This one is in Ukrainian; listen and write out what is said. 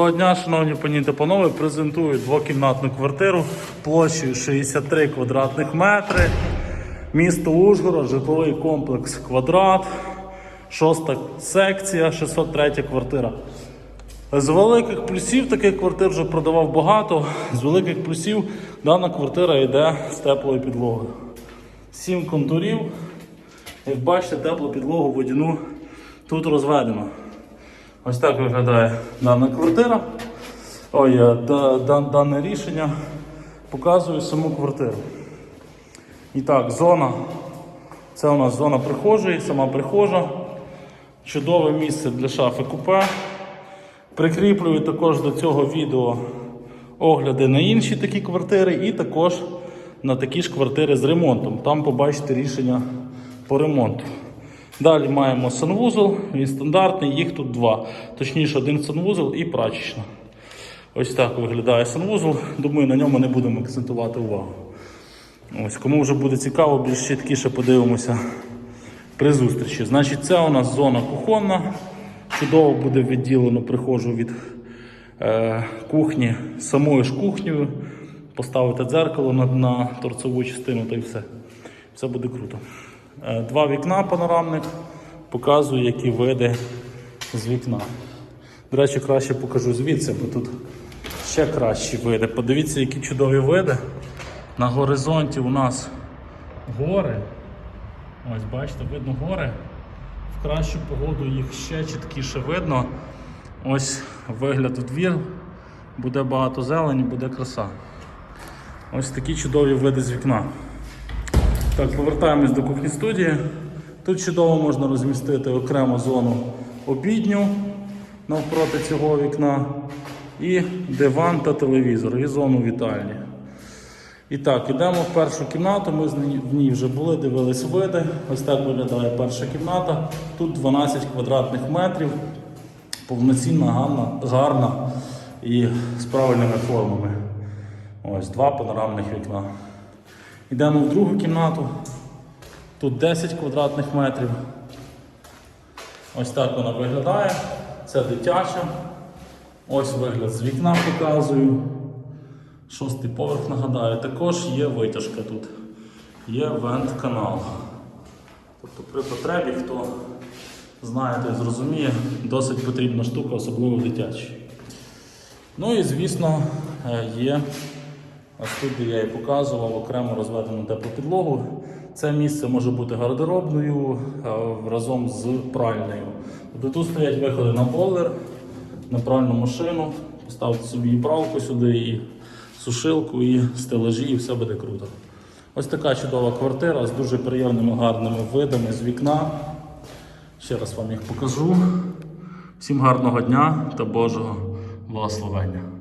Доброго дня, шановні пані та панове, презентую двокімнатну квартиру площею 63 квадратних метри. Місто Ужгород, житловий комплекс Квадрат, шоста секція, 603 квартира. З великих плюсів таких квартир вже продавав багато. З великих плюсів дана квартира йде з теплою підлогою. Сім контурів. Як бачите, теплу підлогу водяну тут розведено. Ось так виглядає дана квартира. Ой, е, да- да- дане рішення показує саму квартиру. І так, зона. Це у нас зона прихожої, сама прихожа. Чудове місце для шафи купе. Прикріплюю також до цього відео огляди на інші такі квартири і також на такі ж квартири з ремонтом. Там побачите рішення по ремонту. Далі маємо санвузол, він стандартний, їх тут два. Точніше, один санвузол і прачечна. Ось так виглядає санвузол. Думаю, на ньому не будемо акцентувати увагу. Ось, кому вже буде цікаво, більш чіткіше подивимося при зустрічі. Значить, це у нас зона кухонна. Чудово буде відділено прихожу від е, кухні самою ж кухнею. Поставити дзеркало на, на торцеву частину та й все. Все буде круто. Е, два вікна панорамних. Показую, які види з вікна. До речі, краще покажу звідси, бо тут ще кращі види. Подивіться, які чудові види. На горизонті у нас гори. Ось бачите, видно гори. В кращу погоду їх ще чіткіше видно. Ось вигляд у двір. Буде багато зелені, буде краса. Ось такі чудові види з вікна. Так, повертаємось до кухні студії. Тут чудово можна розмістити окрему зону обідню навпроти цього вікна. І диван та телевізор, і зону вітальні. І так, ідемо в першу кімнату. Ми в ній вже були, дивились види. Ось так виглядає перша кімната. Тут 12 квадратних метрів, повноцінна, гарна, гарна і з правильними формами. Ось два панорамних вікна. Йдемо в другу кімнату. Тут 10 квадратних метрів. Ось так вона виглядає. Це дитяча. Ось вигляд з вікна показую. Шостий поверх нагадаю. Також є витяжка тут. Є вент-канал. Тобто при потребі, хто знає, той зрозуміє, досить потрібна штука, особливо дитячі. Ну і звісно, е, є ось тут, я і показував, окремо розведену теплу підлогу. Це місце може бути гардеробною разом з пральною. Тобто тут стоять виходи на бойлер, на пральну машину, поставити собі і пралку сюди, і сушилку, і стелажі, і все буде круто. Ось така чудова квартира з дуже приємними гарними видами з вікна. Ще раз вам їх покажу. Всім гарного дня та Божого благословення.